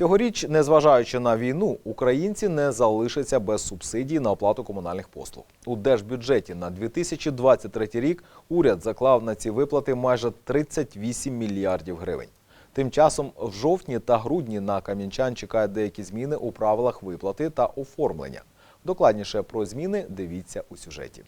Цьогоріч, незважаючи на війну, українці не залишаться без субсидій на оплату комунальних послуг. У держбюджеті на 2023 рік уряд заклав на ці виплати майже 38 мільярдів гривень. Тим часом в жовтні та грудні на кам'янчан чекають деякі зміни у правилах виплати та оформлення. Докладніше про зміни дивіться у сюжеті.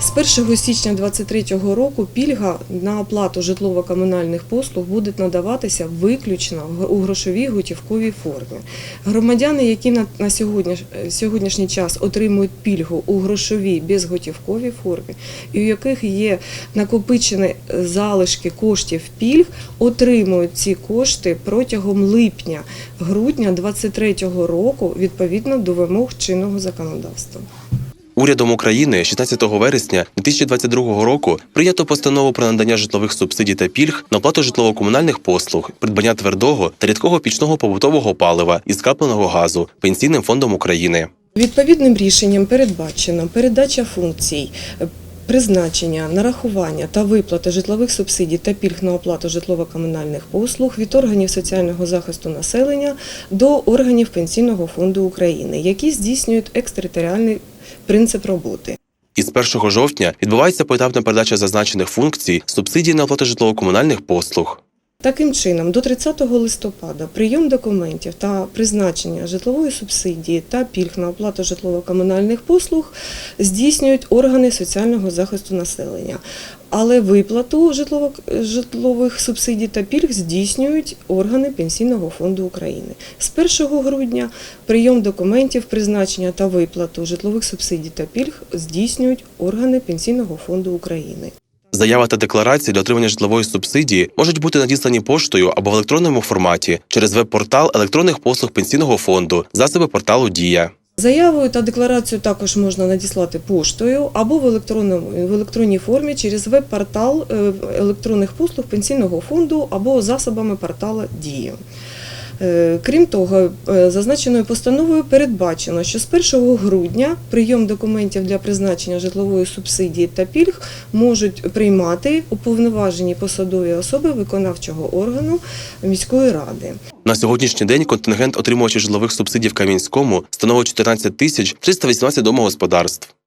З 1 січня 2023 року пільга на оплату житлово-комунальних послуг буде надаватися виключно у грошовій готівковій формі. Громадяни, які на сьогоднішній час отримують пільгу у грошовій безготівковій формі, і у яких є накопичені залишки коштів пільг, отримують ці кошти протягом липня-грудня 2023 року відповідно до вимог чинного законодавства. Урядом України 16 вересня 2022 року прийнято постанову про надання житлових субсидій та пільг на оплату житлово-комунальних послуг, придбання твердого та рідкого пічного побутового палива і скапленого газу Пенсійним фондом України. Відповідним рішенням передбачено передача функцій. е, Призначення, нарахування та виплати житлових субсидій та пільг на оплату житлово-комунальних послуг від органів соціального захисту населення до органів Пенсійного фонду України, які здійснюють екстериторіальний принцип роботи. Із 1 жовтня відбувається поетапна передача зазначених функцій субсидій на оплату житлово-комунальних послуг. Таким чином, до 30 листопада прийом документів та призначення житлової субсидії та пільг на оплату житлово-комунальних послуг здійснюють органи соціального захисту населення. Але виплату житлових субсидій та пільг здійснюють органи Пенсійного фонду України. З 1 грудня прийом документів, призначення та виплату житлових субсидій та пільг здійснюють органи Пенсійного фонду України. Заява та декларації для отримання житлової субсидії можуть бути надіслані поштою або в електронному форматі через веб-портал електронних послуг пенсійного фонду, засоби порталу Дія. Заявою та декларацію також можна надіслати поштою або в електронному в електронній формі через веб-портал е, електронних послуг пенсійного фонду або засобами портала Дія. Е, Крім того, е, зазначеною постановою передбачено, що з 1 грудня прийом документів для призначення житлової субсидії та пільг можуть приймати уповноважені посадові особи виконавчого органу міської ради. На сьогоднішній день контингент отримувачів житлових субсидій в Кам'янському становить 14 тисяч 318 домогосподарств.